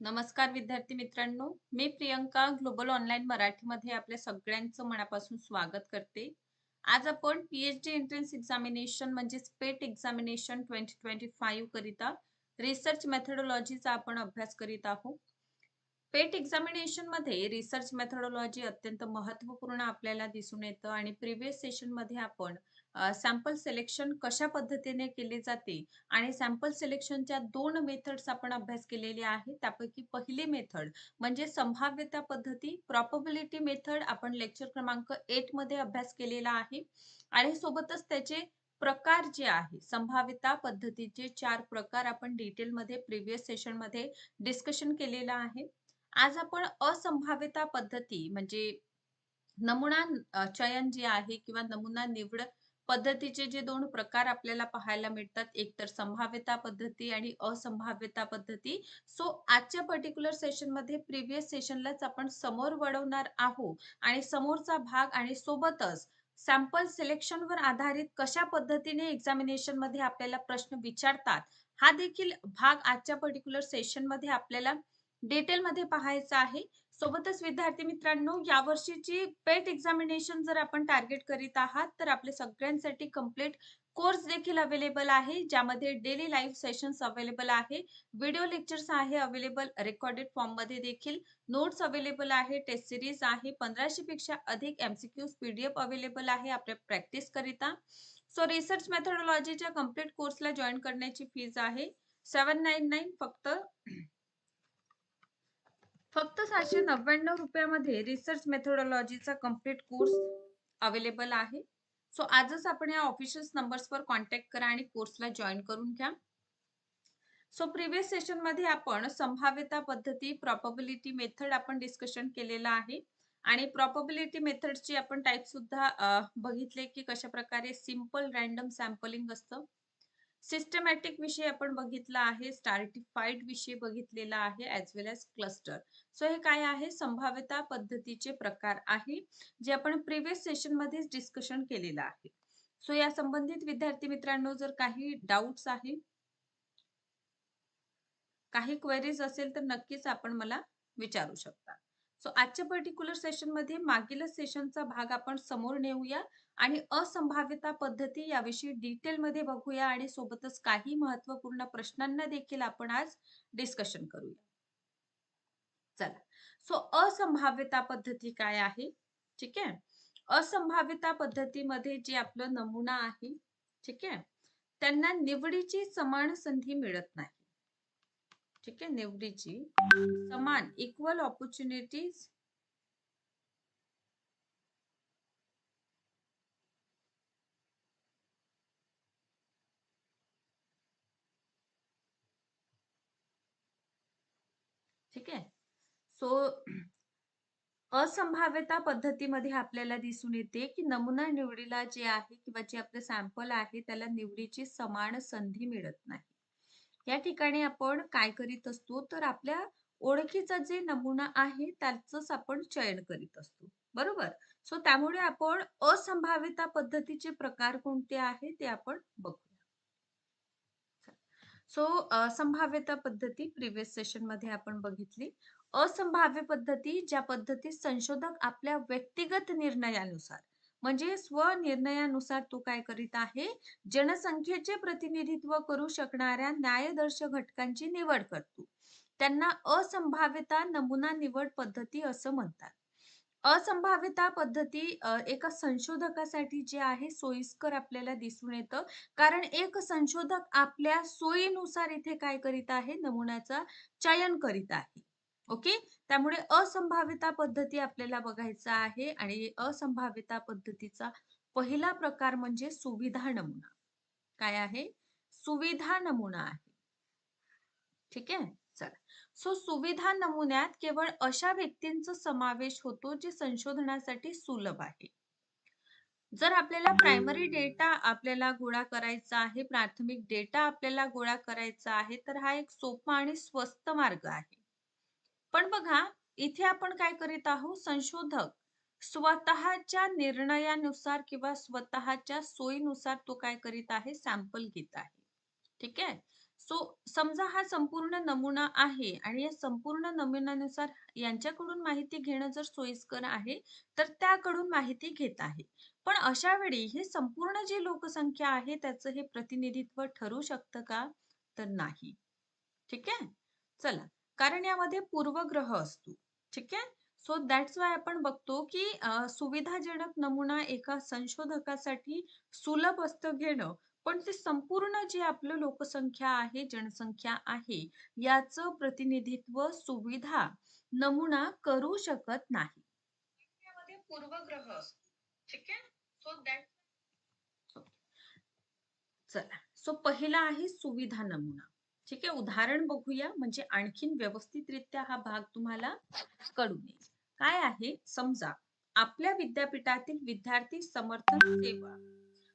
नमस्कार विद्यार्थी मित्रांनो मी प्रियंका ग्लोबल ऑनलाईन मराठीमध्ये आपल्या सगळ्यांचं मनापासून स्वागत करते. आज आपण पीएचडी एंट्रन्स एक्झामिनेशन म्हणजे PET examination twenty twenty five करिता रिसर्च मेथडॉलॉजीचा आपण अभ्यास करीत आहोत. पेट एक्झामिनेशनमध्ये रिसर्च मेथडॉलॉजी अत्यंत महत्त्वपूर्ण आपल्याला दिसून येतं आणि प्रिव्हियस सेशनमध्ये आपण सॅम्पल सिलेक्शन कशा पद्धतीने केले जाते आणि सॅम्पल सिलेक्शनच्या दोन मेथड्स आपण अभ्यास केलेले आहे त्यापैकी पहिली मेथड म्हणजे संभाव्यता पद्धती प्रॉपबिलिटी मेथड आपण लेक्चर क्रमांक एटमध्ये अभ्यास केलेला आहे आणि सोबतच त्याचे प्रकार जे आहे संभाव्यता पद्धतीचे चार प्रकार आपण डिटेलमध्ये प्रिव्हियस सेशनमध्ये डिस्कशन केलेलं आहे. आज आपण असंभाव्यता पद्धती म्हणजे नमुना चयन जे आहे किंवा नमुना निवड पद्धतीचे जे दोन प्रकार आपल्याला पाहायला मिळतात एक तर संभाव्यता पद्धती आणि असंभाव्यता पद्धती. सो आजच्या पर्टिक्युलर सेशनमध्ये प्रिव्हियस सेशनलाच आपण समोर वळवणार आहोत आणि समोरचा भाग आणि सोबतच सॅम्पल सिलेक्शनवर आधारित कशा पद्धतीने एक्झामिनेशनमध्ये आपल्याला प्रश्न विचारतात हा देखील भाग आजच्या पर्टिक्युलर सेशनमध्ये आपल्याला डिटेल मध्ये पाहायचा आहे. सोबतच विद्यार्थी मित्रांनो यावर्षीची पेट एक्झामिनेशन जर आपण टार्गेट करीत आहात तर आपले सगळ्यांसाठी कंप्लीट कोर्स देखील अवेलेबल आहे ज्यामध्ये डेली लाईव्ह सेशन्स अवेलेबल आहे. व्हिडिओ लेक्चर्स आहे अवेलेबल रेकॉर्डेड फॉर्ममध्ये देखील. नोट्स अवेलेबल आहे टेस्ट सिरीज आहे पंधराशे पेक्षा अधिक एमसीक्यूज पीडीएफ अवेलेबल आहे आपल्या प्रॅक्टिस करिता. सो रिसर्च मेथडॉलॉजीच्या कंप्लीट कोर्सला जॉईन करण्याची फीज आहे. सेवन नाईन नाईन फक्त फक्त सातशे नव्याण्णव रुपयामध्ये रिसर्च मेथोडॉलॉजीचा कंप्लीट कोर्स अवेलेबल आहे. सो आजच आपण या ऑफिशियल नंबर्सवर कॉन्टॅक्ट करा आणि कोर्सला जॉईन करून घ्या. सो प्रिव्हियस सेशनमध्ये आपण संभाव्यता पद्धती प्रॉपबिलिटी मेथड आपण डिस्कशन केलेलं आहे. आणि प्रॉपबिलिटी मेथडची आपण टाईप सुद्धा बघितले की कशा प्रकारे सिंपल रॅन्डम सॅम्पलिंग असतं. सिस्टमॅटिक विषय आपण बघितला आहे स्टार्टिफाईड विषय बघितलेला आहे as well as cluster so हे काय आहे? संभाव्यता पद्धतीचे प्रकार आहे जे आपण प्रिव्हियस सेशन मध्येच डिस्कशन केलेलं आहे. सो या संबंधित विद्यार्थी मित्रांनो जर काही डाऊट्स आहे काही क्वेरीज असेल तर नक्कीच आपण मला विचारू शकता. सो आजच्या पर्टिक्युलर सेशनमध्ये मागील सेशनचा भाग आपण समोर नेऊया आणि असंभाव्यता पद्धती याविषयी डिटेल मध्ये बघूया आणि सोबतच काही महत्त्वपूर्ण प्रश्नांना देखील आपण आज डिस्कशन करूया. चला. सो असंभाव्यता पद्धती काय आहे? ठीक आहे? असंभाव्यता पद्धतीमध्ये जे आपलं नमुना आहे ठीक आहे? त्यांना निवडीची समान संधी मिळत नाही. ठीक आहे निवडीची समान इक्वल ऑपॉर्च्युनिटीज ठीक आहे सो असंभाव्यता पद्धतीमध्ये आपल्याला दिसून येते की नमुना निवडीला जे आहे किंवा जे आपले सॅम्पल आहे त्याला निवडीची समान संधी मिळत नाही. या ठिकाणी आपण काय करीत असतो तर आपल्या ओळखीचा जे नमुना आहे त्याच आपण चयन करीत असतो. बरोबर? सो त्यामुळे आपण असंभाव्यता पद्धतीचे प्रकार कोणते आहे ते आपण बघूया. सो संभाव्यता पद्धती प्रिव्हियस सेशनमध्ये आपण बघितली. असंभाव्य पद्धती ज्या पद्धतीत संशोधक आपल्या व्यक्तिगत निर्णयानुसार म्हणजे स्वनिर्णयानुसार तो काय करीत आहे? जनसंख्येचे प्रतिनिधित्व करू शकणाऱ्या न्यायदर्श घटकांची निवड करतो त्यांना असंभाव्यता नमुना निवड पद्धती असं म्हणतात. असंभाव्यता पद्धती एका संशोधकासाठी जे आहे सोयीस्कर आपल्याला दिसून येतं. कारण एक संशोधक आपल्या सोयीनुसार इथे काय करीत आहे? नमुन्याचा चयन करीत आहे. ओके? त्यामुळे असंभाव्यता पद्धती आपल्याला बघायचा आहे आणि असंभाव्यता पद्धतीचा पहिला प्रकार म्हणजे सुविधा नमुना. काय आहे? सुविधा नमुना आहे. ठीक आहे? चला. सो सुविधा नमुन्यात केवळ अशा व्यक्तींचा समावेश होतो जे संशोधनासाठी सुलभ आहे. जर आपल्याला प्रायमरी डेटा आपल्याला गोळा करायचा आहे प्राथमिक डेटा आपल्याला गोळा करायचा आहे तर हा एक सोपा आणि स्वस्त मार्ग आहे. पण बघा इथे आपण काय करीत आहोत? संशोधक स्वतःच्या निर्णयानुसार किंवा स्वतःच्या सोयीनुसार तो काय करीत आहे? सॅम्पल घेत आहे. ठीक आहे? सो समजा हा संपूर्ण नमुना आहे आणि या संपूर्ण नमुन्यानुसार यांच्याकडून माहिती घेणं जर सोयीस्कर आहे तर त्याकडून माहिती घेत आहे. पण अशा वेळी हे संपूर्ण जी लोकसंख्या आहे त्याचं हे प्रतिनिधित्व ठरू शकतं का? तर नाही. ठीक आहे? चला. कारण यामध्ये पूर्वग्रह असतो. ठीक आहे? सो दॅट्स वाय आपण बघतो की सुविधाजनक नमुना एका संशोधकासाठी सुलभ असतं घेणं. पण ते संपूर्ण जे आपलं लोकसंख्या आहे जनसंख्या आहे याचं प्रतिनिधित्व सुविधा नमुना करू शकत नाही. पूर्वग्रह ठीक आहे? सो दॅट चला. सो पहिला आहे सुविधा नमुना. ठीक आहे उदाहरण बघूया. म्हणजे आणखीन व्यवस्थितरित्या हा भाग तुम्हाला कळून येईल. काय आहे? समजा आपल्या विद्यापीठातील विद्यार्थी समर्थन सेवा.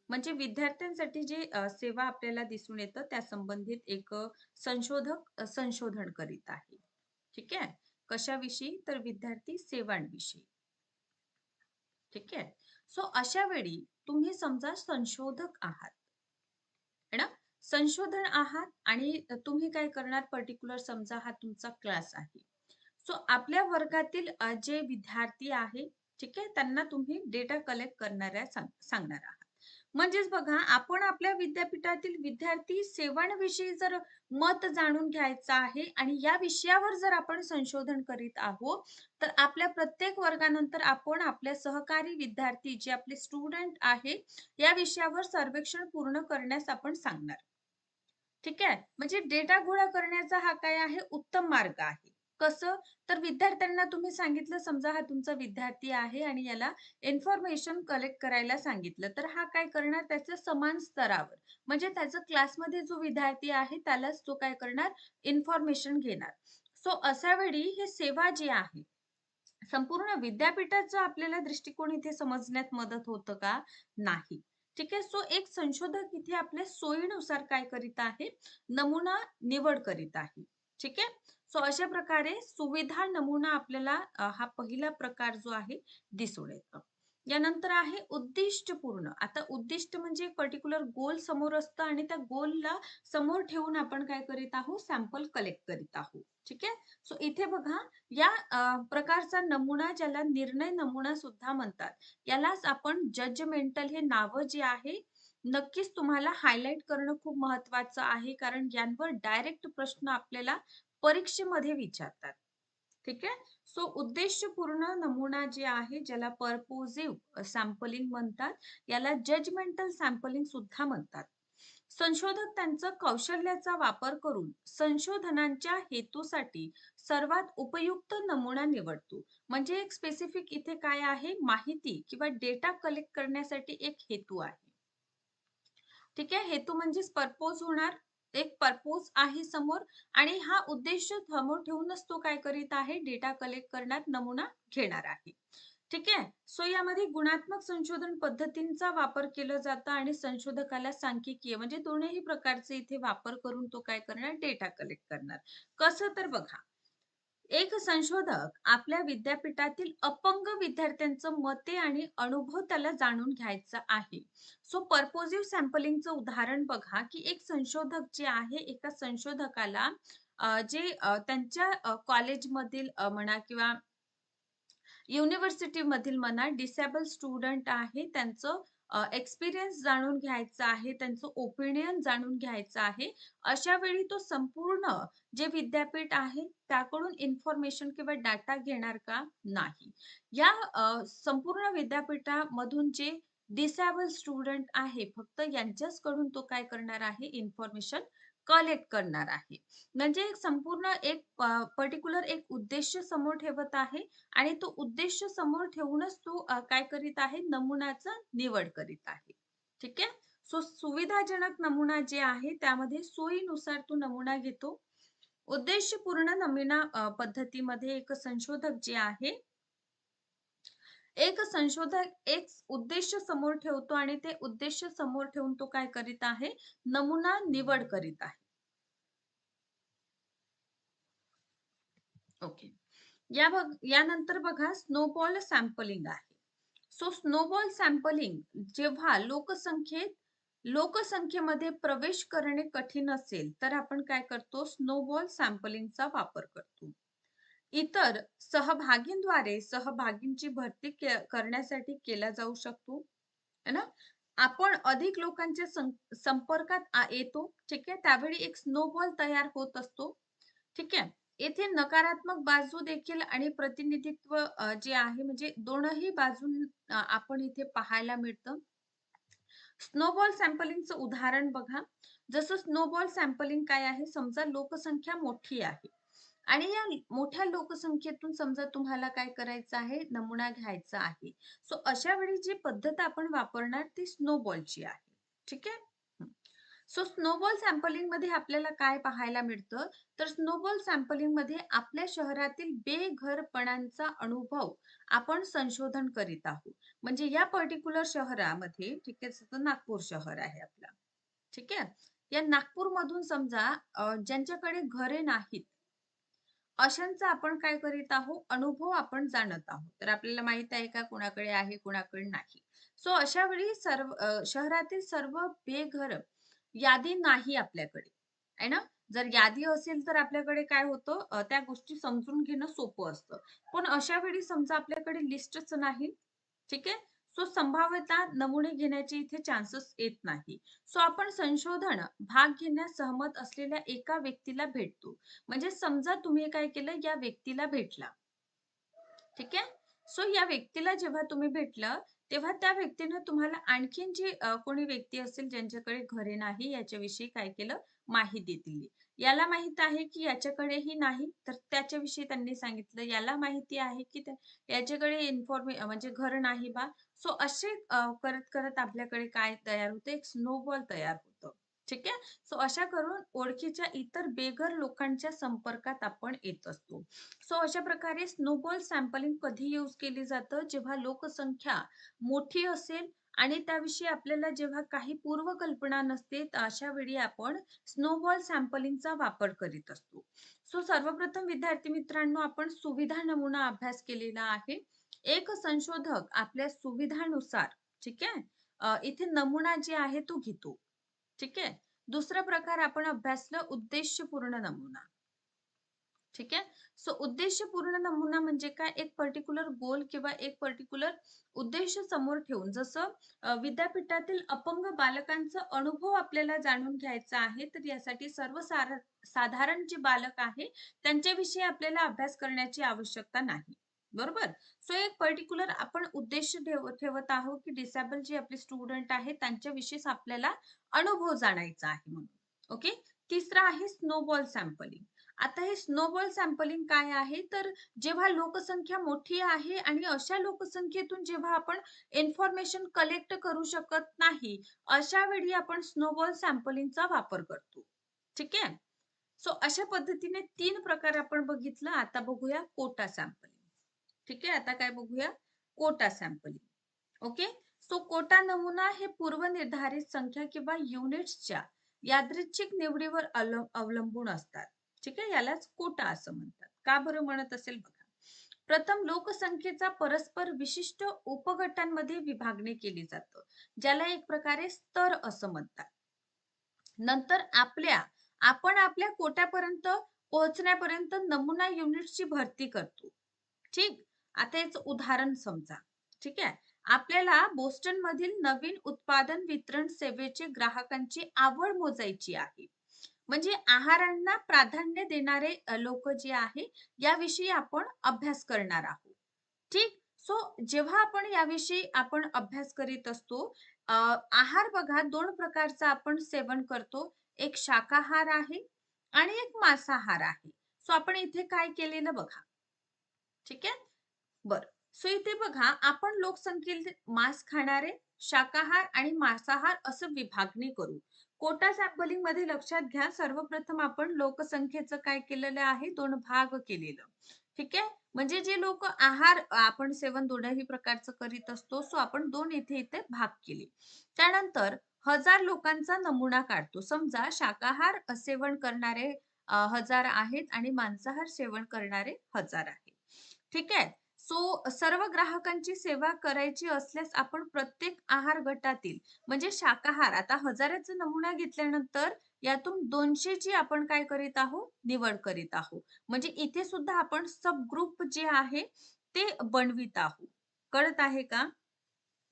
म्हणजे विद्यार्थ्यांसाठी जे सेवा आपल्याला दिसून येतं त्या संबंधित एक संशोधक संशोधन करीत आहे. ठीक आहे? कशाविषयी? तर विद्यार्थी सेवांविषयी. ठीक आहे? सो अशा वेळी तुम्ही समजा संशोधक आहात. संशोधन आहात आणि तुम्ही काय करणार? पर्टिक्युलर समजा हा तुमचा क्लास आहे. सो आपल्या वर्गातील जे विद्यार्थी आहे ठीक आहे? त्यांना तुम्ही डेटा कलेक्ट करणाऱ्या सांगणार आहात. म्हणजेच बघा आपण आपल्या विद्यापीठातील विद्यार्थी सेवांविषयी जर मत जाणून घ्यायचं आहे आणि या विषयावर जर आपण संशोधन करीत आहोत तर आपल्या प्रत्येक वर्गानंतर आपण आपल्या सहकारी विद्यार्थी जे आपले स्टुडंट आहे या विषयावर सर्वेक्षण पूर्ण करण्यास आपण सांगणार. ठीक आहे? म्हणजे डेटा गोळा करण्याचा हा काय आहे? उत्तम मार्ग आहे. कसं? तर विद्यार्थ्यांना तुम्ही सांगितलं समजा हा तुमचा विद्यार्थी आहे आणि याला इन्फॉर्मेशन कलेक्ट करायला सांगितलं तर हा काय करणार? त्याच्या समान स्तरावर म्हणजे त्याचा क्लासमध्ये जो विद्यार्थी आहे त्यालाच तो काय करणार? इन्फॉर्मेशन घेणार. सो अशा वेळी हे सेवा जी आहे संपूर्ण विद्यापीठाचा आपल्याला दृष्टिकोन इथे समजण्यात मदत होतं का? नाही. ठीक आहे? सो एक संशोधक इथे आपल्या सोयीनुसार काय करीत आहे? नमुना निवड करीत आहे. ठीक आहे? सो अशा प्रकारे सुविधा नमुना आपल्याला हा पहिला प्रकार जो आहे दिसून येतो. यानंतर आहे उद्दिष्टपूर्ण. आता उद्दिष्ट म्हणजे पर्टिक्युलर गोल समोर असतं आणि त्या गोलला समोर ठेवून आपण काय करीत आहोत? सॅम्पल कलेक्ट करीत आहोत. ठीक आहे? सो इथे बघा या प्रकारचा नमुना ज्याला निर्णय नमुना सुद्धा म्हणतात यालाच आपण जजमेंटल हे नाव जे आहे नक्कीच तुम्हाला हायलाइट करणं खूप महत्वाचं आहे कारण यांवर डायरेक्ट प्रश्न आपल्याला परीक्षेमध्ये विचारतात. ठीक आहे? सो उद्देशपूर्ण नमुना जे आहे ज्याला पर्पोजिव्ह सॅम्पलिंग म्हणतात याला जजमेंटल सॅम्पलिंग सुद्धा म्हणतात. संशोधक त्यांचं कौशल्याचा वापर करून संशोधनांच्या हेतूसाठी सर्वात उपयुक्त नमुना निवडतो. म्हणजे एक स्पेसिफिक इथे काय आहे? माहिती किंवा डेटा कलेक्ट करण्यासाठी एक हेतू आहे. ठीक आहे? हेतू म्हणजे पर्पोज होणार एक पर्पोज आहे समोर आणि हा उद्देश समोर ठेवूनच तो काय करीत आहे? डेटा कलेक्ट करण्यात नमुना घेणार आहे. ठीक आहे? सो यामध्ये गुणात्मक संशोधन पद्धतींचा वापर केला जातं आणि संशोधकाला सांख्यिकीय म्हणजे दोन्ही प्रकारचे इथे वापर करून तो काय करणार? डेटा कलेक्ट करणार. कसं तर बघा एक संशोधक आपल्या विद्यापीठातील अपंग विद्यार्थ्यांचं मते आणि अनुभव त्याला जाणून घ्यायचा आहे. सो पर्पोजिव्ह सॅम्पलिंगचं उदाहरण बघा की एक संशोधक जे आहे एका संशोधकाला जे त्यांच्या कॉलेजमधील म्हणा किंवा युनिव्हर्सिटी मधील म्हणा डिसेबल स्टुडंट आहे त्यांचं एक्सपिरियन्स जाणून घ्यायचा आहे त्यांचं ओपिनियन जाणून घ्यायचं आहे अशा वेळी तो संपूर्ण जे विद्यापीठ आहे त्याकडून इन्फॉर्मेशन किंवा डाटा घेणार का नाही? या संपूर्ण विद्यापीठामधून जे डिसेबल स्टुडंट आहे फक्त यांच्याच कडून तो काय करणार आहे इन्फॉर्मेशन कलेक्ट करणार आहे. म्हणजे संपूर्ण एक पर्टिक्युलर एक उद्देश समोर ठेवत आहे आणि तो उद्देश समोर ठेवूनच तो काय करीत आहे? नमुनाचा निवड करीत आहे. ठीक आहे? सो सुविधाजनक नमुना जे आहे त्यामध्ये सोयीनुसार तो नमुना घेतो. उद्देशपूर्ण नमुना पद्धतीमध्ये एक संशोधक जे आहे एक संशोधक एक उद्देश समोर ठेवतो आणि ते उद्देश समोर ठेवून तो काय करीत आहे? नमुना निवड करीत आहे. ओके या बघ यानंतर बघा स्नोबॉल सॅम्पलिंग आहे. सो स्नोबॉल सॅम्पलिंग जेव्हा लोकसंख्येत लोकसंख्येमध्ये प्रवेश करणे कठीण असेल तर आपण काय करतो? स्नोबॉल सॅम्पलिंगचा वापर करतो. इतर सहभागींद्वारे सहभागींची भरती के करण्यासाठी केला जाऊ शकतो है ना? आपण अधिक लोकांच्या संपर्कात येतो ठीक आहे? त्यावेळी एक स्नोबॉल तयार होत असतो ठीक आहे? येथे नकारात्मक बाजू देखील आणि प्रतिनिधित्व जे आहे म्हणजे दोनही बाजू आपण इथे पाहायला मिळतं. स्नोबॉल सॅम्पलिंगचं उदाहरण बघा. जसं स्नोबॉल सॅम्पलिंग काय आहे? समजा लोकसंख्या मोठी आहे. आणि या मोठ्या लोकसंख्येतून समजा तुम्हाला काय करायचं आहे? नमुना घ्यायचा आहे. सो अशा वेळी जी पद्धत आपण वापरणार ती स्नोबॉलची आहे. ठीक आहे? सो स्नोबॉल सॅम्पलिंगमध्ये आपल्याला काय पाहायला मिळतं? तर स्नोबॉल सॅम्पलिंगमध्ये आपल्या शहरातील बेघरपणांचा अनुभव आपण संशोधन करीत आहोत. म्हणजे या पर्टिक्युलर शहरामध्ये ठीक आहे? नागपूर शहर आहे आपला. ठीक आहे? या नागपूर मधून समजा ज्यांच्याकडे घरे नाहीत अशांचा आपण काय करीत आहोत? अनुभव आपण जाणत आहोत. तर आपल्याला माहीत आहे का कुणाकडे आहे कुणाकडे नाही? सो अशा वेळी सर्व शहरातील सर्व बेघर यादी नाही आपल्याकडे. आहे ना? जर यादी असेल तर आपल्याकडे काय होतं? त्या गोष्टी समजून घेणं सोपं असतं. पण अशा वेळी समजा आपल्याकडे लिस्टच नाही ठीक आहे? सो संभाव्यता नमुने घेण्याचे इथे चान्सेस येत नाही. सो आपण संशोधन भाग घेण्यास सहमत असलेल्या एका व्यक्तीला भेटतो. म्हणजे समजा तुम्ही काय केलं या व्यक्तीला भेटला. ठीक आहे? सो या व्यक्तीला जेव्हा तुम्ही भेटलं तेव्हा त्या व्यक्तीने तुम्हाला आणखीन जी कोणी व्यक्ती असेल ज्यांच्याकडे घरे नाही याच्याविषयी काय केलं? माहिती दिली. याला माहीत आहे की याच्याकडेही नाही तर त्याच्याविषयी त्यांनी सांगितलं. याला माहिती आहे की याच्याकडे इन्फॉर्मे म्हणजे घर नाही बा सो असे करत करत आपल्याकडे काय तयार होतं? एक स्नोबॉल तयार होतं. ठीक आहे? सो अशा करून ओळखीच्या इतर बेघर लोकांच्या संपर्कात आपण येत असतो. सो अशा प्रकारे स्नोबॉल सॅम्पलिंग कधी यूज केली जातं? जेव्हा लोकसंख्या मोठी असेल आणि त्याविषयी आपल्याला जेव्हा काही पूर्वकल्पना नसते अशा वेळी आपण स्नोबॉल सॅम्पलिंगचा वापर करीत असतो. सो सर्वप्रथम विद्यार्थी मित्रांनो आपण सुविधा नमुना अभ्यास केलेला आहे. एक संशोधक आपल्या सुविधानुसार ठीक आहे? इथे नमुना जे आहे तो घेतो ठीक आहे? दुसरा प्रकार आपण अभ्यासलं उद्देशपूर्ण नमुना ठीक आहे? सो उद्देशपूर्ण नमुना म्हणजे काय? एक पर्टिक्युलर गोल किंवा एक पर्टिक्युलर उद्देश समोर ठेवून जसं विद्यापीठातील अपंग बालकांचा अनुभव आपल्याला जाणून घ्यायचा आहे तर यासाठी सर्व साधारण जे बालक आहे त्यांच्याविषयी आपल्याला अभ्यास करण्याची आवश्यकता नाही. बरोबर? सो एक पर्टिक्युलर आपण उद्देश ठेवत आहोत की डिसेबल जे आपले स्टुडंट आहेत त्यांच्याविषयीच आपल्याला अनुभव जाणायचा आहे म्हणून. ओके तिसरा आहे स्नोबॉल सॅम्पलिंग आता हे स्नोबॉल सॅम्पलिंग काय आहे? तर जेव्हा लोकसंख्या मोठी आहे आणि अशा लोकसंख्येतून जेव्हा आपण इन्फॉर्मेशन कलेक्ट करू शकत नाही अशा वेळी आपण स्नोबॉल सॅम्पलिंगचा वापर करतो. ठीक आहे? सो अशा पद्धतीने तीन प्रकार आपण बघितलं. आता बघूया कोटा सॅम्पलिंग ठीक आहे? आता काय बघूया. Quota sampling okay so quota नमुना हे पूर्वनिर्धारित संख्या किंवा युनिट्सच्या यादृच्छिक निवडीवर अवलंबून असतात. ठीक आहे? यालाच कोटा असं म्हणतात. का बरं म्हणत असेल बघा. प्रथम लोकसंख्येचा परस्पर विशिष्ट उपगटांमध्ये विभागणी केली जातं ज्याला एक प्रकारे स्तर असं म्हणतात. नंतर आपल्या आपण आपल्या कोट्यापर्यंत पोहोचण्यापर्यंत नमुना युनिटची भरती करतो. ठीक? आता याच उदाहरण समजा. ठीक आहे? आपल्याला बोस्टन मधील नवीन उत्पादन वितरण सेवेचे ग्राहकांची आवड मोजायची आहे. म्हणजे आहारांना प्राधान्य देणारे लोक जे आहे याविषयी आपण अभ्यास करणार आहोत. ठीक? सो जेव्हा आपण याविषयी आपण अभ्यास करीत असतो आहार बघा दोन प्रकारचा आपण सेवन करतो. एक शाकाहार आहे आणि एक मांसाहार आहे. सो आपण इथे काय केलेलं बघा. ठीक आहे? बर. सो इथे बघा आपण लोकसंख्येत मांस खाणारे शाकाहार आणि मांसाहार असं विभागणी करू. कोटा सॅम्पलिंगमध्ये लक्षात घ्या सर्वप्रथम आपण लोकसंख्येचं काय केलेलं आहे? दोन भाग केलेलं. ठीक आहे? म्हणजे जे लोक आहार आपण सेवन दोनही प्रकारचं करीत असतो सो आपण दोन इथे इथे भाग केले. त्यानंतर हजार लोकांचा नमुना काढतो. समजा शाकाहार सेवन करणारे हजार आहेत आणि मांसाहार सेवन करणारे हजार आहेत. ठीक आहे? सो सर्व ग्राहकांची सेवा करायची असल्यास आपण प्रत्येक आहार गटातील म्हणजे शाकाहार आता हजाराचा नमुना घेतल्यानंतर यातून दोनशेची आपण काय करीत आहोत? निवड करीत आहोत. म्हणजे इथे सुद्धा आपण सब ग्रुप जे आहे ते बनवित आहोत. कळत आहे का?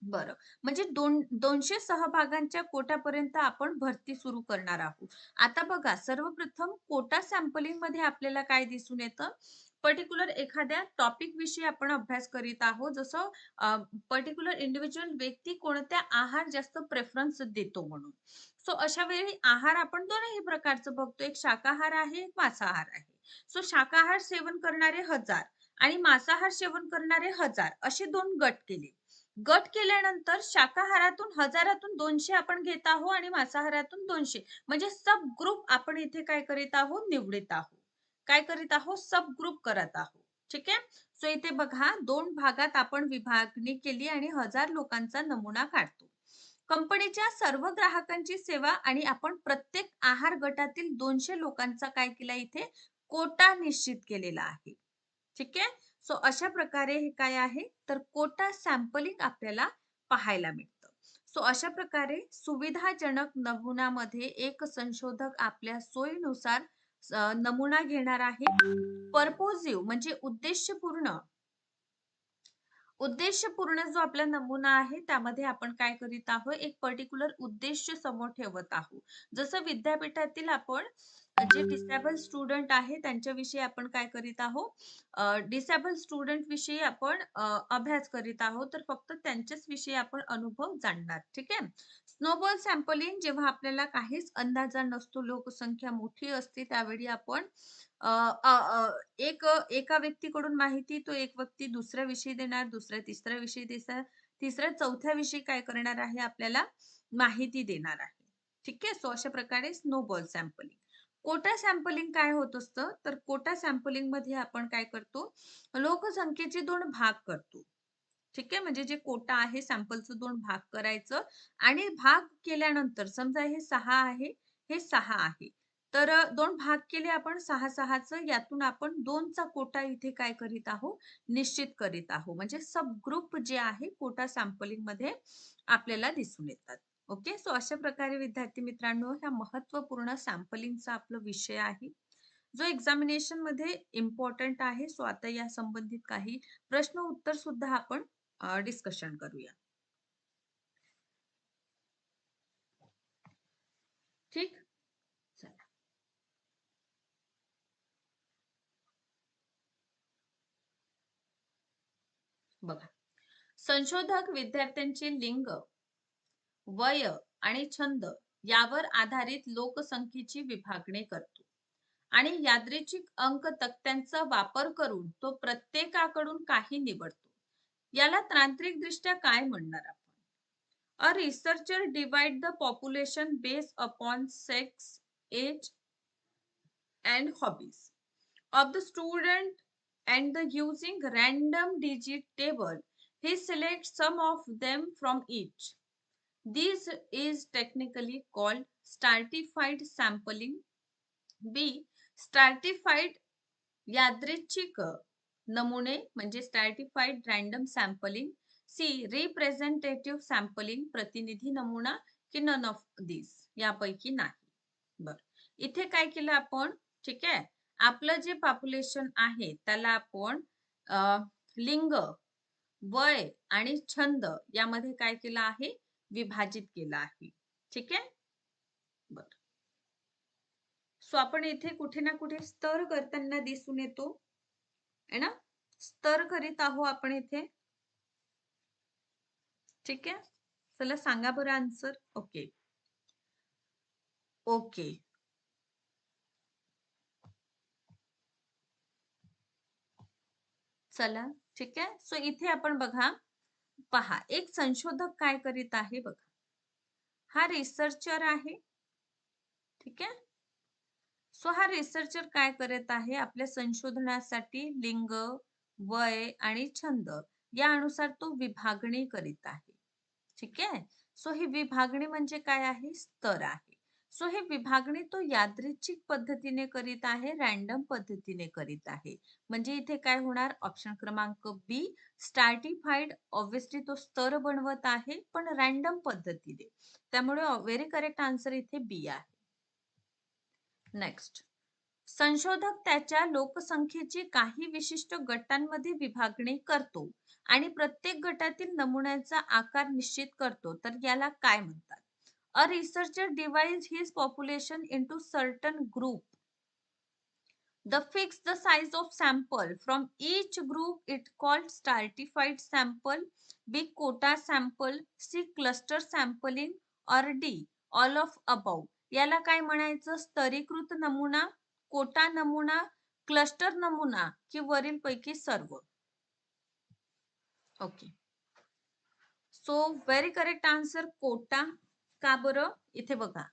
बरं. म्हणजे दोन दोनशे सहभागांच्या कोट्यापर्यंत आपण भरती सुरू करणार आहोत. आता बघा सर्वप्रथम कोटा सॅम्पलिंगमध्ये आपल्याला काय दिसून येतं? पर्टिक्युलर एखाद्या टॉपिक विषयी आपण अभ्यास करीत आहोत जसं पर्टिक्युलर इंडिव्हिज्युअल व्यक्ती कोणत्या आहार जास्त प्रेफरन्स देतो म्हणून. सो अशा वेळी आहार आपण दोनही प्रकारचं बघतो. एक शाकाहार आहे एक मांसाहार आहे. सो शाकाहार सेवन करणारे हजार आणि मांसाहार सेवन करणारे हजार असे दोन गट केले. गट केल्यानंतर शाकाहारातून हजारातून दोनशे आपण घेत आहोत आणि मांसाहारातून दोनशे. म्हणजे सब ग्रुप आपण इथे काय करीत आहोत निवडीत आहोत. काय करीत आहोत? सब ग्रुप करत आहोत. ठीक आहे? सो इथे बघा दोन भागात आपण विभागणी केली आणि हजार लोकांचा नमुना काढतो. कंपनीच्या सर्व ग्राहकांची सेवा आणि आपण प्रत्येक आहार गटातील दोनशे लोकांचा काय केला इथे? कोटा निश्चित केलेला आहे. ठीक आहे? सो अशा प्रकारे हे काय आहे? तर कोटा सॅम्पलिंग आपल्याला पाहायला मिळतं. सो अशा प्रकारे सुविधाजनक नमुनामध्ये एक संशोधक आपल्या सोयीनुसार नमुना घेणार आहे. पर्पोजिव्ह म्हणजे उद्देशपूर्ण. उद्देशपूर्ण जो आपला नमुना आहे त्यामध्ये आपण काय करीत आहोत? एक पर्टिक्युलर उद्देश समोर ठेवत आहोत. जसं विद्यापीठातील आपण जे डिसेबल स्टुडंट आहे त्यांच्याविषयी आपण काय करीत आहोत? डिसेबल स्टुडंट विषयी आपण अभ्यास करीत आहोत. तर फक्त त्यांच्याच विषयी आपण अनुभव जाणणार. ठीक आहे? स्नोबॉल सॅम्पलिंग जेव्हा आपल्याला काहीच अंदाजा नसतो लोकसंख्या मोठी असते त्यावेळी आपण एक एका व्यक्तीकडून माहिती तो एक व्यक्ती दुसऱ्या विषयी देणार दुसऱ्या तिसऱ्या विषयी देणार तिसऱ्या चौथ्या विषयी काय करणार आहे आपल्याला माहिती देणार आहे. ठीक आहे? सो अशा प्रकारे स्नोबॉल सॅम्पलिंग कोटा सॅम्पलिंग काय होत असतं? तर कोटा सॅम्पलिंगमध्ये आपण काय करतो? लोकसंख्येचे दोन भाग करतो. ठीक आहे? म्हणजे जे कोटा आहे सॅम्पलचं दोन भाग करायचं आणि भाग केल्यानंतर समजा हे सहा आहे हे सहा आहे. तर दोन भाग केले आपण सहा सहाचं यातून आपण दोनचा कोटा इथे काय करीत आहोत? निश्चित करीत आहोत. म्हणजे सब ग्रुप जे आहे कोटा सॅम्पलिंगमध्ये आपल्याला दिसून येतात. ओके? सो अशा प्रकारे विद्यार्थी मित्रांनो ह्या महत्त्वपूर्ण सॅम्पलिंगचा आपला विषय आहे. जो एक्झामिनेशनमध्ये इम्पॉर्टंट आहे सो आता या संबंधित काही प्रश्न उत्तर सुद्धा आपण डिस्कशन करूया. ठीक? चला. बघा. संशोधक विद्यार्थ्यांचे लिंग वय आणि छंद यावर आधारित लोकसंख्येची विभागणी करतो. आणि यादृच्छिक अंक तक्त्यांचा वापर करून तो प्रत्येकाकडून काही निवडतो. याला तांत्रिकदृष्ट्या काय म्हणणार आपण a researcher divide the population based upon sex age and hobbies of the student and the using random digit table he selects some of them from each. This is technically called stratified sampling. B. Stratified यादृच्छिक नमुने म्हणजे stratified random sampling C representative sampling प्रतिनिधी नमुना की none of दिस यापैकी नाही. बर. इथे काय केलं आपण? ठीक आहे. आपलं जे पॉप्युलेशन आहे त्याला आपण लिंग वय आणि छंद यामध्ये काय केलं आहे? विभाजित केलं आहे. ठीक आहे? बर. सो आपण इथे कुठे ना कुठे स्तर करताना दिसून येतो. आहे ना? स्तर करीत आहो आपण इथे. ठीक आहे? चला सांगा बरं आन्सर ओके ओके चला. ठीक आहे? सो इथे आपण बघा. पहा एक संशोधक काय करीत आहे बघा. हा रिसर्चर आहे. ठीक आहे? सो हा रिसर्चर काय करत आहे? आपल्या संशोधनासाठी लिंग वय आणि छंद या अनुसार तो विभागणी करीत आहे. ठीक आहे? सो ही विभागणी म्हणजे काय आहे? स्तर आहे. सो हे विभागणी तो यादृच्छिक पद्धतीने करीत आहे रॅन्डम पद्धतीने करीत आहे. म्हणजे इथे काय होणार? ऑप्शन क्रमांक बी स्टार्टिफाईड ऑब्विसली तो स्तर बनवत आहे पण रॅन्डम पद्धतीने. त्यामुळे व्हेरी करेक्ट आन्सर इथे बी आहे. नेक्स्ट संशोधक त्याच्या लोकसंख्येची काही विशिष्ट गटांमध्ये विभागणी करतो आणि प्रत्येक गटातील नमुन्याचा आकार निश्चित करतो. तर याला काय म्हणतात? A researcher divide his population into certain group the fix the size of sample from each group it called stratified sample B quota sample C cluster sampling or D all of about याला काय म्हणायचं? स्तरीकृत नमुना कोटा नमुना cluster नमुना कि वरील पैकी सर्व? Okay. So very correct answer quota. का बरं? इथे बघा.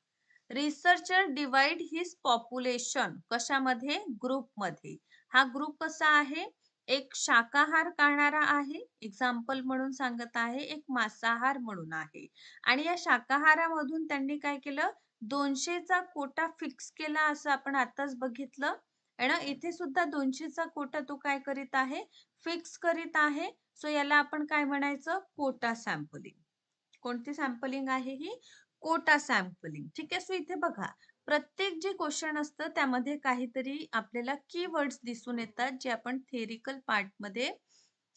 रिसर्चर डिवाइड हिज पॉप्युलेशन कशामध्ये? ग्रुपमध्ये हा ग्रुप कसा आहे? एक शाकाहार करणारा आहे. एक्झाम्पल म्हणून सांगत आहे. एक मांसाहार म्हणून आहे. आणि या शाकाहारामधून त्यांनी काय केलं? दोनशेचा कोटा फिक्स केला असं आपण आताच बघितलं. आणि इथे सुद्धा दोनशेचा कोटा तो काय करीत आहे? फिक्स करीत आहे. सो याला आपण काय म्हणायचं? कोटा सॅम्पलिंग कोणती सॅम्पलिंग आहे ही? कोटा सॅम्पलिंग ठीक आहे? सो इथे बघा. प्रत्येक जे क्वेश्चन असतं त्यामध्ये काहीतरी आपल्याला कीवर्ड्स दिसून येतात जे आपण थेरिकल पार्टमध्ये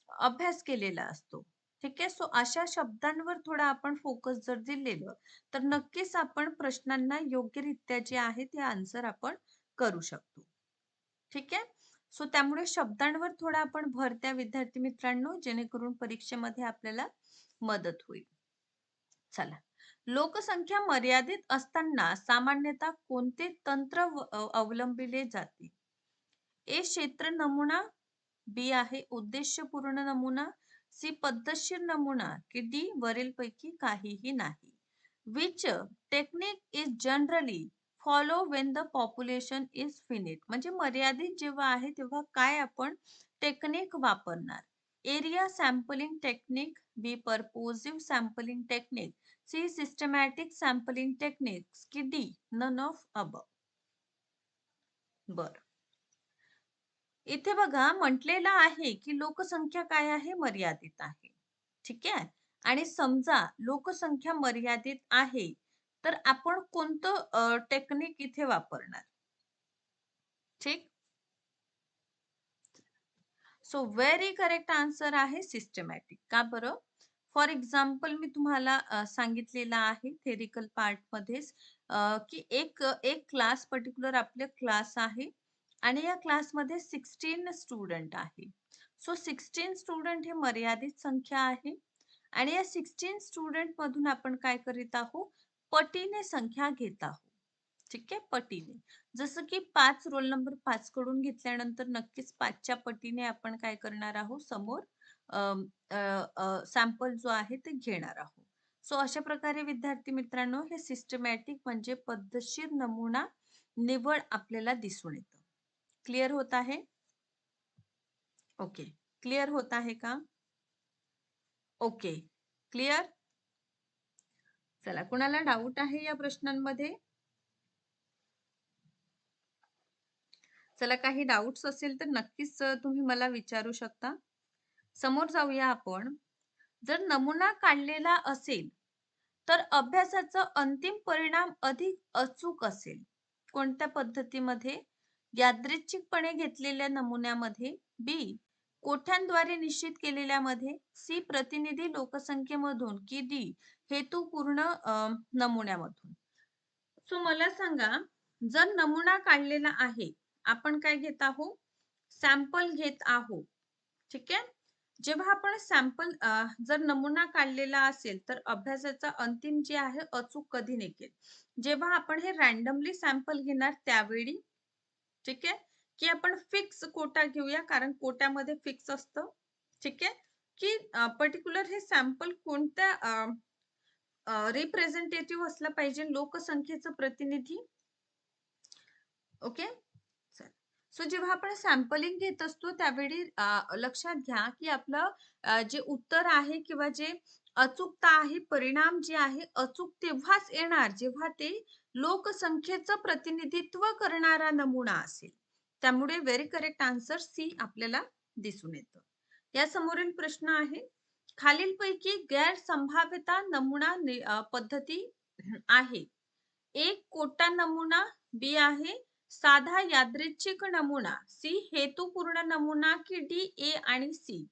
अभ्यास केलेला असतो. ठीक आहे? सो अशा शब्दांवर थोडा आपण फोकस जर दिलेलं तर नक्कीच आपण प्रश्नांना योग्यरित्या जे आहे ते आन्सर आपण करू शकतो. ठीक आहे? सो त्यामुळे शब्दांवर थोडा आपण भर त्या विद्यार्थी मित्रांनो जेणेकरून परीक्षेमध्ये आपल्याला मदत होईल. चला. लोकसंख्या मर्यादित असताना सामान्यतः कोणते तंत्र अवलंबिले जाते? ए क्षेत्र नमुना बी आहे उद्देशपूर्ण नमुना सी पद्धतशीर नमुना की डी वरील पैकी काहीही नाही. Which technique is generally follow when the population is finite. म्हणजे मर्यादित जेव्हा आहे तेव्हा काय आपण टेक्निक वापरणार? Area sampling technique B purposive sampling technique C systematic sampling technique की डी नन ऑफ अब बर. इथे बघा म्हटलेलं आहे की लोकसंख्या काय आहे? मर्यादित आहे. ठीक आहे? आणि समजा लोकसंख्या मर्यादित आहे तर आपण कोणतं टेक्निक इथे वापरणार? ठीक? सो व्हेरी करेक्ट आन्सर आहे सिस्टमॅटिक का बरं? फॉर एक्झाम्पल मी तुम्हाला सांगितलेलं आहे थेरिकल पार्ट मध्येच की एक एक क्लास पर्टिक्युलर आपले क्लास आहे. आणि या क्लासमध्ये सिक्स्टीन स्टुडंट आहे. सो सिक्स्टीन स्टुडंट हे मर्यादित संख्या आहे. आणि या सिक्स्टीन स्टुडंट मधून आपण काय करीत आहोत? पटीने संख्या घेत आहोत. ठीक आहे? पटीने. जसं की पाच रोल नंबर पाच कडून घेतल्यानंतर नक्कीच पाचच्या पटीने आपण काय करणार आहोत? समोर सॅम्पल जो आहे ते घेणार आहोत. सो अशा प्रकारे विद्यार्थी मित्रांनो हे सिस्टमॅटिक म्हणजे पद्धतशीर नमुना निवड आपल्याला दिसून येतं. क्लिअर होत आहे? ओके. क्लिअर होत आहे का? ओके. क्लिअर? चला कुणाला डाऊट आहे या प्रश्नांमध्ये? चला काही डाऊट्स असेल तर नक्कीच तुम्ही मला विचारू शकता. समोर जाऊया आपण. जर नमुना काढलेला असेल तर अभ्यासाचा अंतिम परिणाम अधिक अचूक असेल. कोणत्या पद्धतीमध्ये? यादृच्छिकपणे घेतलेल्या नमुन्यामध्ये बी कोठ्यांद्वारे निश्चित केलेल्या मध्ये सी प्रतिनिधी लोकसंख्येमधून की डी हेतुपूर्ण नमुन्यामधून. सो मला सांगा जर नमुना काढलेला आहे आपण काय घेत आहोत? सॅम्पल घेत आहोत. ठीक आहे? जेव्हा आपण सॅम्पल जर नमुना काढलेला असेल तर अभ्यासाचा अंतिम जे आहे अचूक कधी निघेल जेव्हा आपण हे रॅन्डमली सॅम्पल घेणार त्यावेळी ठीक आहे? की आपण फिक्स कोटा घेऊया कारण कोट्यामध्ये फिक्स असतं. ठीक आहे? की पर्टिक्युलर हे सॅम्पल कोणत्या रिप्रेझेंटेटिव्ह असलं पाहिजे लोकसंख्येचं प्रतिनिधी. ओके? सो जेव्हा आपण सॅम्पलिंग घेत असतो त्यावेळी लक्षात घ्या की आपलं जे उत्तर आहे किंवा जे अचूकता आहे परिणाम जे आहे अचूक तेव्हाच येणार. जेव्हा ते लोकसंख्येचं प्रतिनिधित्व करणारा नमुना असेल. त्यामुळे व्हेरी करेक्ट आन्सर सी आपल्याला दिसून येतं. या समोरील प्रश्न आहे खालीलपैकी गैर संभाव्यता नमुना पद्धती आहे. एक कोटा नमुना बी आहे साधा यादृच्छिक नमुना सी हेतुपूर्ण नमुना की डी ए आणि सी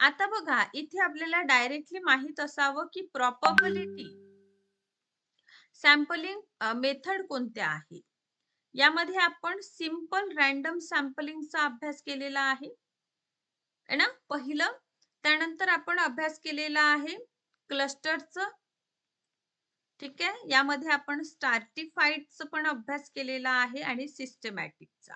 आता बघा इथे आपल्याला डायरेक्टली माहीत असावं की प्रॉपबिलिटी सॅम्पलिंग मेथड कोणत्या आहे यामध्ये आपण सिंपल रॅन्डम सॅम्पलिंगचा अभ्यास केलेला आहे. ना? पहिलं त्यानंतर आपण अभ्यास केलेला आहे क्लस्टरचं. ठीक आहे? यामध्ये आपण स्टार्टिफाईडचं पण अभ्यास केलेला आहे आणि सिस्टमॅटिकचा.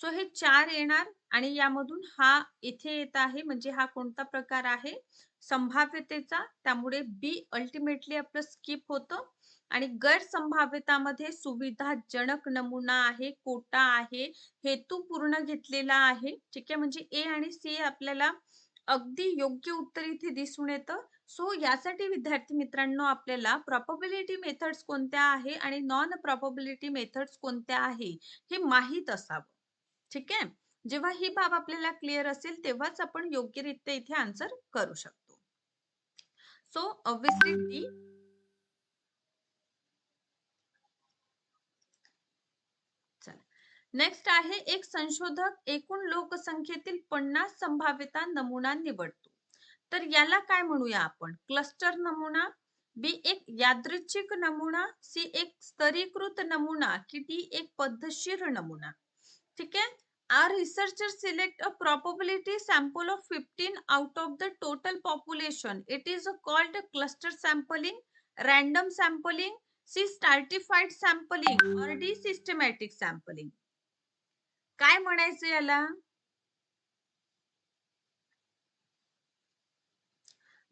सो हे चार येणार आणि यामधून हा इथे येत आहे म्हणजे हा कोणता प्रकार आहे? संभाव्यतेचा. त्यामुळे बी अल्टिमेटली आपलं स्किप होतं. आणि गैरसंभाव्यतामध्ये सुविधाजनक नमुना आहे कोटा आहे हेतू पूर्ण घेतलेला आहे. ठीक आहे? म्हणजे ए आणि सी आपल्याला अगदी योग्य उत्तर इथे दिसून येतं. सो यासाठी विद्यार्थी मित्रांनो आपल्याला प्रॉपबिलिटी मेथड्स कोणत्या आहे आणि नॉन प्रॉपबिलिटी मेथड्स कोणत्या आहे हे माहीत असावं. ठीक आहे? जेव्हा ही बाब आपल्याला क्लिअर असेल तेव्हाच आपण योग्यरित्या इथे आन्सर करू शकतो. सो ऑब्विसली डी नेक्स्ट आहे एक संशोधक एकूण लोकसंख्येतील पन्नास संभाव्यता नमुना निवडतो. तर याला काय म्हणूया आपण? क्लस्टर नमुना बी एक यादृच्छिक नमुना सी एक स्तरीकृत नमुना की डी एक पद्धतशीर नमुना. ठीक आहे? A researcher select a probability sample of fifteen out of the total population it is a called cluster sampling random sampling C stratified sampling or D systematic sampling काय म्हणायचं याला?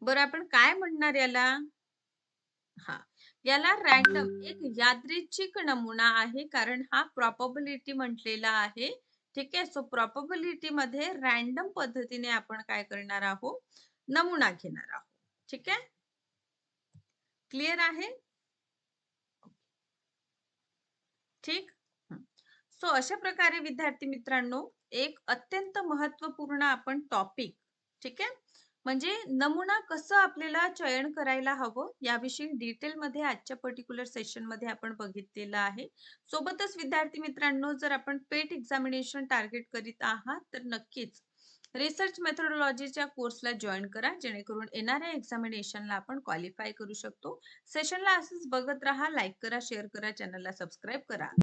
बरं आपण काय म्हणणार याला? हा याला रॅन्डम एक यादृच्छिक नमुना आहे कारण हा प्रॉपबिलिटी म्हटलेला आहे. ठीक आहे सो प्रॉपबिलिटी मध्ये रॅन्डम पद्धतीने आपण काय करणार आहोत? नमुना घेणार आहोत. ठीक आहे? क्लिअर आहे? ठीक. सो अशा प्रकारे विद्यार्थी मित्रांनो एक अत्यंत महत्त्वपूर्ण आपण टॉपिक ठीक आहे? म्हणजे नमुना कसं आपल्याला चयन करायला हवं याविषयी डिटेल मध्ये आजच्या पर्टिक्युलर सेशनमध्ये आपण बघितलेलं आहे. सोबतच विद्यार्थी मित्रांनो जर आपण पेट एक्झामिनेशन टार्गेट करीत आहात तर नक्कीच रिसर्च मेथोडॉलॉजीच्या कोर्सला जॉईन करा जेणेकरून येणाऱ्या एक्झामिनेशनला आपण क्वालिफाय करू शकतो. सेशनला असंच बघत राहा लाईक करा शेअर करा चॅनलला सबस्क्राईब करा.